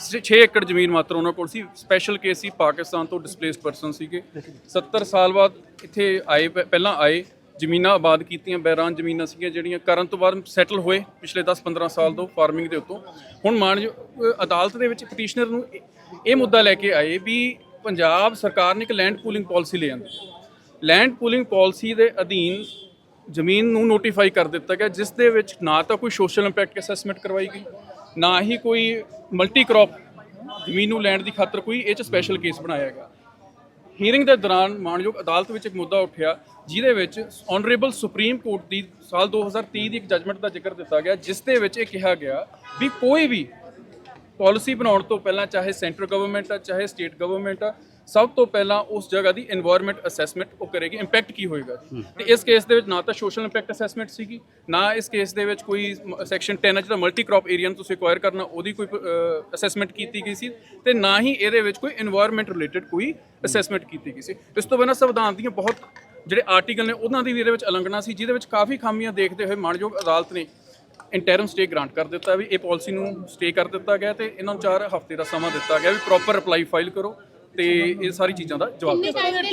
6 ਏਕੜ ਜ਼ਮੀਨ ਮਾਤਰ ਉਹਨਾਂ ਕੋਲ ਸੀ। ਸਪੈਸ਼ਲ ਕੇਸ ਸੀ, ਪਾਕਿਸਤਾਨ ਤੋਂ ਡਿਸਪਲੇਸਡ ਪਰਸਨ ਸੀਗੇ। 70 ਸਾਲ ਬਾਅਦ ਇੱਥੇ ਆਏ ਪਹਿਲਾਂ ਆਏ, ਜ਼ਮੀਨਾਂ ਆਬਾਦ ਕੀਤੀਆਂ ਬੈਰਾਨ ਜ਼ਮੀਨਾਂ ਸੀਗੀਆਂ ਜਿਹੜੀਆਂ ਕਰਨ ਤੋਂ ਬਾਅਦ ਸੈਟਲ ਹੋਏ ਪਿਛਲੇ 10-15 ਸਾਲ ਤੋਂ ਫਾਰਮਿੰਗ ਦੇ ਉੱਤੋਂ। ਹੁਣ ਮਾਨਯੋਗ ਅਦਾਲਤ ਦੇ ਵਿੱਚ ਪਟੀਸ਼ਨਰ ਨੂੰ ਇਹ- ਇਹ ਮੁੱਦਾ ਲੈ ਕੇ ਆਏ ਵੀ ਪੰਜਾਬ ਸਰਕਾਰ ਨੇ ਇੱਕ ਲੈਂਡ ਪੂਲਿੰਗ ਪਾਲਿਸੀ ਲੈ ਆਂਦੀ। ਲੈਂਡ ਪੂਲਿੰਗ ਪਾਲਿਸੀ ਦੇ ਅਧੀਨ ਜ਼ਮੀਨ ਨੂੰ ਨੋਟੀਫਾਈ ਕਰ ਦਿੱਤਾ ਗਿਆ, ਜਿਸ ਦੇ ਵਿੱਚ ਨਾ ਤਾਂ ਕੋਈ ਸੋਸ਼ਲ ਇੰਪੈਕਟ ਅਸੈਸਮੈਂਟ ਕਰਵਾਈ ਗਈ ਨਾ ਹੀ ਕੋਈ ਮਲਟੀ ਕ੍ਰੌਪ ਜ਼ਮੀਨ ਨੂੰ ਲੈਣ ਦੀ ਖਾਤਰ ਕੋਈ ਇਹ ਚ ਸਪੈਸ਼ਲ ਕੇਸ ਬਣਾਇਆ ਗਿਆ। ਹੀਅਰਿੰਗ ਦੇ ਦੌਰਾਨ ਮਾਨਯੋਗ ਅਦਾਲਤ ਵਿੱਚ ਇੱਕ ਮੁੱਦਾ ਉੱਠਿਆ, ਜਿਹਦੇ ਵਿੱਚ ਆਨਰੇਬਲ ਸੁਪਰੀਮ ਕੋਰਟ ਦੀ ਸਾਲ 2023 ਦੀ ਇੱਕ ਜੱਜਮੈਂਟ ਦਾ ਜ਼ਿਕਰ ਦਿੱਤਾ ਗਿਆ, ਜਿਸ ਦੇ ਵਿੱਚ ਇਹ ਕਿਹਾ ਗਿਆ ਵੀ ਕੋਈ ਵੀ ਪਾਲਿਸੀ ਬਣਾਉਣ ਤੋਂ ਪਹਿਲਾਂ ਚਾਹੇ ਸੈਂਟਰ ਗਵਰਨਮੈਂਟ ਆ ਚਾਹੇ ਸਟੇਟ ਗਵਰਨਮੈਂਟ ਆ ਸਭ ਤੋਂ ਪਹਿਲਾਂ ਉਸ ਜਗ੍ਹਾ ਦੀ এনवायरमेंट ਅਸੈਸਮੈਂਟ ਉਹ ਕਰੇਗੀ ਇੰਪੈਕਟ ਕੀ ਹੋਏਗਾ? ਤੇ ਇਸ ਕੇਸ ਦੇ ਵਿੱਚ ਨਾ ਤਾਂ ਸੋਸ਼ਲ ਇੰਪੈਕਟ ਅਸੈਸਮੈਂਟ ਸੀਗੀ ਨਾ ਇਸ ਕੇਸ ਦੇ ਵਿੱਚ ਕੋਈ ਸੈਕਸ਼ਨ 10 ਅ ਜਿਹੜਾ ਮਲਟੀ ਕ੍ਰੌਪ ਏਰੀਆ ਨੂੰ ਤੁਸੀਂ ਅਕਵਾਇਰ ਕਰਨਾ ਉਹਦੀ ਕੋਈ ਅਸੈਸਮੈਂਟ ਕੀਤੀ ਗਈ ਸੀ ਤੇ ਨਾ ਹੀ ਇਹਦੇ ਵਿੱਚ ਕੋਈ এনवायरमेंट ਰਿਲੇਟਡ ਕੋਈ ਅਸੈਸਮੈਂਟ ਕੀਤੀ ਗਈ ਸੀ। ਇਸ ਤੋਂ ਬਿਨਾਂ ਸੰਵਿਧਾਨ ਦੀਆਂ ਬਹੁਤ ਜਿਹੜੇ ਆਰਟੀਕਲ ਨੇ ਉਹਨਾਂ ਦੀ ਵੀ ਇਹਦੇ ਵਿੱਚ ਉਲੰਘਣਾ ਸੀ ਜਿਹਦੇ ਵਿੱਚ ਕਾਫੀ ਖਾਮੀਆਂ ਦੇਖਦੇ ਹੋਏ ਮਾਨਯੋਗ ਅਦਾਲਤ ਨੇ ਇੰਟਰਮ ਸਟੇ ਗ੍ਰਾਂਟ ਕਰ ਦਿੱਤਾ ਵੀ ਇਹ ਪਾਲਿਸੀ ਨੂੰ ਸਟੇ ਕਰ ਦਿੱਤਾ ਗਿਆ ਤੇ ਇਹਨਾਂ ਨੂੰ 4 ਹਫ਼ਤੇ ਦਾ ਸਮਾਂ ਦਿੱਤਾ ਗਿਆ ਵੀ ਪ੍ਰੋਪਰ ਰਿਪਲਾਈ ਫਾਈਲ ਕਰੋ ਤੇ ਇਹ ਸਾਰੀ ਚੀਜ਼ਾਂ ਦਾ ਜਵਾਬ ਦਿਓ